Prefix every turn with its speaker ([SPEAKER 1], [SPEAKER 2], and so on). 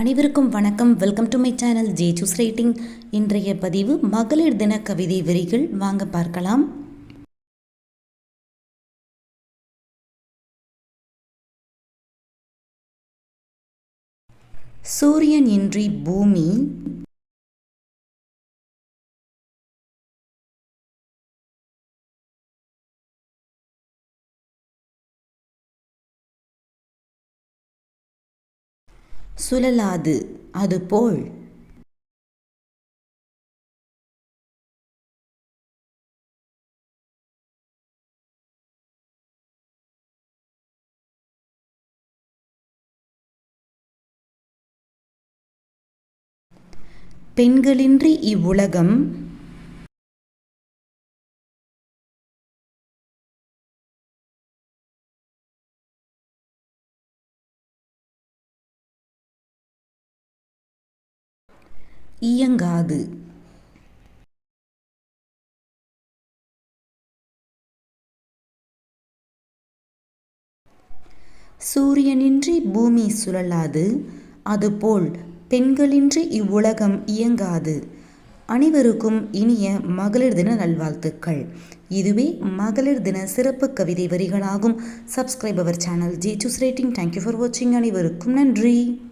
[SPEAKER 1] அனைவருக்கும் வணக்கம். Welcome to my channel J juice rating இன்றைய பதிவு மகளிர் தின கவிதை வரிகள். வாங்க பார்க்கலாம். சூரியன் இன்றி பூமி சுழலாது அதுபோல் பெண்களின்றி இவ்வுலகம் இயங்காது. சூரியனின்றி பூமி சுழலாது அதுபோல் பெண்களின்றி இவ்வுலகம் இயங்காது. அனைவருக்கும் இனிய மகளிர் தின நல்வாழ்த்துக்கள். இதுவே மகளிர் தின சிறப்பு கவிதை வரிகளாகும். Subscribe our channel J juice rating thank you for வாட்சிங் அனைவருக்கும் நன்றி.